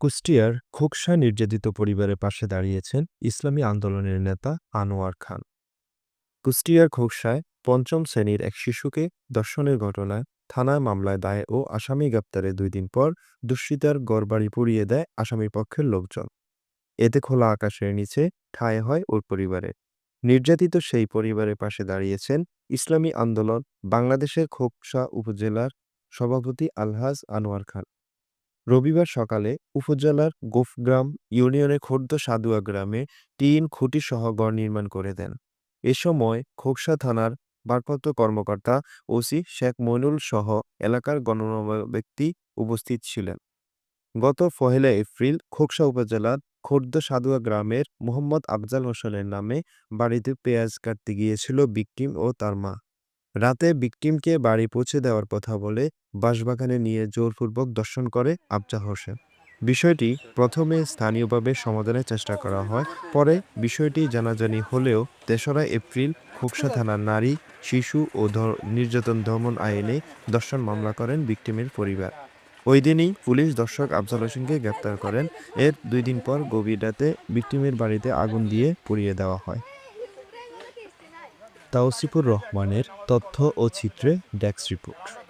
কুষ্টিয়ার খোকসা নির্যাতিত পরিবারের পাশে দাঁড়িয়েছেন ইসলামী আন্দোলনের নেতা আনোয়ার খান। কুষ্টিয়ার খোকসায় পঞ্চম শ্রেণির এক শিশুকে দর্শনের ঘটনায় থানায় মামলায় দায় ও আসামি গ্রেপ্তারের দুই দিন পর দুশ্চিতার গড়বাড়ি পুড়িয়ে দেয় আসামির পক্ষের লোকজন। এতে খোলা আকাশের নিচে ঠায় হয় ওর পরিবারের। নির্যাতিত সেই পরিবারের পাশে দাঁড়িয়েছেন ইসলামী আন্দোলন বাংলাদেশের খোকসা উপজেলার সভাপতি আলহাজ আনোয়ার খান। রবিবার সকালে উপজেলার গোফগ্রাম ইউনিয়নের খোর্দ সাদুয়া গ্রামে টিন খুঁটিসহ ঘর নির্মাণ করে দেন। এ সময় খোকসা থানার ভারপ্রাপ্ত কর্মকর্তা ওসি শেখ মইনুল সহ এলাকার গণ্যমান্য ব্যক্তি উপস্থিত ছিলেন। গত পহেলা এপ্রিল খোকসা উপজেলার খোর্দ সাদুয়া গ্রামের মোহাম্মদ আফজাল হোসেনের নামে বাড়িতে পেঁয়াজ কাটতে গিয়েছিল বিক্রিম ও তার মা। রাতে বিক্টিমকে বাড়ি পৌঁছে দেওয়ার কথা বলে বাঁশবাগানে নিয়ে জোরপূর্বক দর্শন করে আফজাল হোসেন। বিষয়টি প্রথমে স্থানীয়ভাবে সমাধানের চেষ্টা করা হয়, পরে বিষয়টি জানাজানি হলেও তেসরা এপ্রিল খোকসা থানার নারী, শিশু ও নির্যাতন দমন আইনে দর্শন মামলা করেন বিক্টিমের পরিবার। ওই দিনই পুলিশ দর্শক আফজাল হোসেনকে গ্রেপ্তার করেন। এর দুই দিন পর গভীর রাতে বিক্টিমের বাড়িতে আগুন দিয়ে পুড়িয়ে দেওয়া হয়। তাওসিফুর রহমানের তথ্য ও চিত্রে ডেস্ক রিপোর্ট।